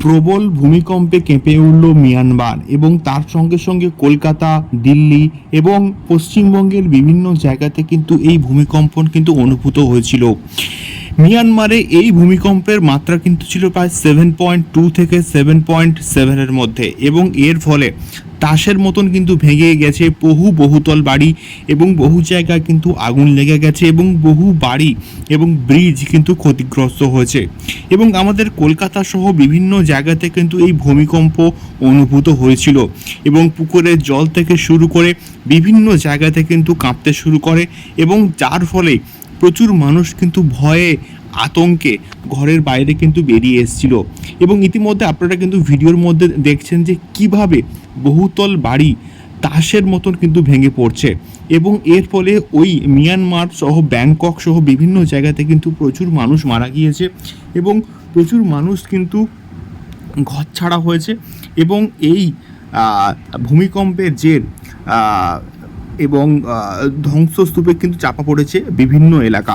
প্রবল ভূমিকম্পে কেঁপে উঠল মিয়ানমার এবং তার সঙ্গে সঙ্গে কলকাতা, দিল্লি এবং পশ্চিমবঙ্গের বিভিন্ন জায়গাতে কিন্তু এই ভূমিকম্পন কিন্তু অনুভূত হয়েছিল। মিয়ানমারে এই ভূমিকম্পের মাত্রা কিন্তু ছিল প্রায় সেভেন পয়েন্ট টু থেকে সেভেন পয়েন্ট সেভেনের মধ্যে এবং এর ফলে তাসের মতন কিন্তু ভেঙে গেছে বহু বহুতল বাড়ি এবং বহু জায়গায় কিন্তু আগুন লেগে গেছে এবং বহু বাড়ি এবং ব্রিজ কিন্তু ক্ষতিগ্রস্ত হয়েছে। এবং আমাদের কলকাতা সহ বিভিন্ন জায়গাতে কিন্তু এই ভূমিকম্প অনুভূত হয়েছিল এবং পুকুরের জল থেকে শুরু করে বিভিন্ন জায়গাতে কিন্তু কাঁপতে শুরু করে এবং যার ফলে প্রচুর মানুষ কিন্তু ভয়ে, আতঙ্কে ঘরের বাইরে কিন্তু বেরিয়ে এসেছিল। এবং ইতিমধ্যে আপনারা কিন্তু ভিডিওর মধ্যে দেখছেন যে কীভাবে বহুতল বাড়ি তাসের মতন কিন্তু ভেঙে পড়ছে। এবং এর ফলে ওই মিয়ানমার সহ ব্যাংকক সহ বিভিন্ন জায়গাতে কিন্তু প্রচুর মানুষ মারা গিয়েছে এবং প্রচুর মানুষ কিন্তু ঘর ছাড়া হয়েছে এবং এই ভূমিকম্পের জের এবং ধ্বংসস্তূপে কিন্তু চাপা পড়েছে বিভিন্ন এলাকা।